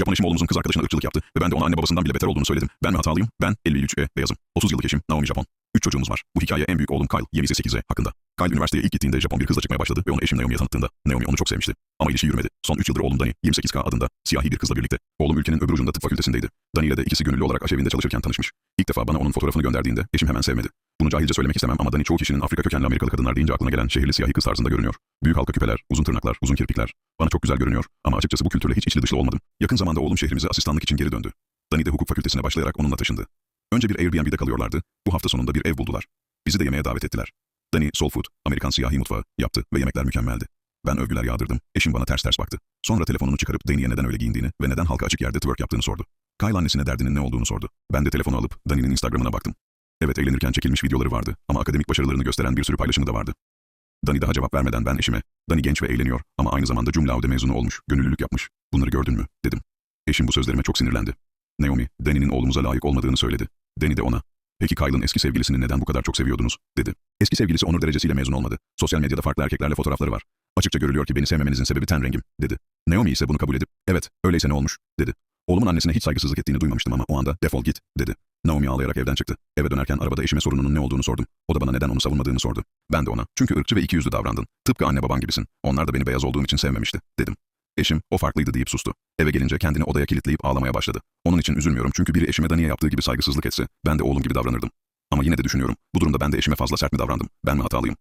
Japon eşim oğlumuzun kız arkadaşına ırkçılık yaptı ve ben de ona anne babasından bile beter olduğunu söyledim. Ben mi hatalıyım? Ben 53E beyazım. 30 yıllık eşim Naomi Japon. 3 çocuğumuz var. Bu hikaye en büyük oğlum Kyle 28'e hakkında. Kyle üniversiteye ilk gittiğinde Japon bir kızla çıkmaya başladı ve onu eşim Naomi'ye tanıttığında Naomi onu çok sevmişti. Ama ilişki yürümedi. Son 3 yıldır oğlum Dani 28K adında siyahi bir kızla birlikte. Oğlum ülkenin öbür ucunda tıp fakültesindeydi. Dani ile de ikisi gönüllü olarak aşevinde çalışırken tanışmış. İlk defa bana onun fotoğrafını gönderdiğinde eşim hemen sevmedi. Bunu cahilce söylemek istemem ama Dani çoğu kişinin Afrika kökenli Amerikalı kadınlar deyince aklına gelen şehirli siyahi kız tarzında görünüyor. Büyük halka küpeler, uzun tırnaklar, uzun kirpikler. Bana çok güzel görünüyor ama açıkçası bu kültürle hiç içli dışlı olmadım. Yakın zamanda oğlum şehrimize asistanlık için geri döndü. Dani de hukuk fakültesine başlayarak onunla taşındı. Önce bir Airbnb'de kalıyorlardı. Bu hafta sonunda bir ev buldular. Bizi de yemeğe davet ettiler. Dani soul food, Amerikan siyahi mutfağı yaptı ve yemekler mükemmeldi. Ben övgüler yağdırdım. Eşim bana ters ters baktı. Sonra telefonunu çıkarıp Dani'ye neden öyle giyindiğini ve neden halka açık yerde twerk yaptığını sordu. Kyle annesine derdinin ne olduğunu sordu. Ben de telefonu alıp Dani'nin Instagram'ına baktım. Evet eğlenirken çekilmiş videoları vardı ama akademik başarılarını gösteren bir sürü paylaşımı da vardı. Dani daha cevap vermeden ben eşime, Dani genç ve eğleniyor ama aynı zamanda cum laude mezunu olmuş, gönüllülük yapmış. Bunları gördün mü? dedim. Eşim bu sözlerime çok sinirlendi. Naomi, Dani'nin oğlumuza layık olmadığını söyledi. Dani de ona, peki Kyle'ın eski sevgilisini neden bu kadar çok seviyordunuz? dedi. Eski sevgilisi onur derecesiyle mezun olmadı. Sosyal medyada farklı erkeklerle fotoğrafları var. Açıkça görülüyor ki beni sevmemenizin sebebi ten rengim, dedi. Naomi ise bunu kabul edip, evet, öyleyse ne olmuş, dedi. Oğlumun annesine hiç saygısızlık ettiğini duymamıştım ama o anda defol git, dedi. Naomi ağlayarak evden çıktı. Eve dönerken arabada eşime sorununun ne olduğunu sordum. O da bana neden onu savunmadığını sordu. Ben de ona, çünkü ırkçı ve ikiyüzlü davrandın. Tıpkı anne baban gibisin. Onlar da beni beyaz olduğum için sevmemişti, dedim. Eşim, o farklıydı deyip sustu. Eve gelince kendini odaya kilitleyip ağlamaya başladı. Onun için üzülmüyorum çünkü biri eşime Dani'ye yaptığı gibi saygısızlık etse, ben de oğlum gibi davranırdım. Ama yine de düşünüyorum, bu durumda ben de eşime fazla sert mi davrandım? Ben mi hatalıyım?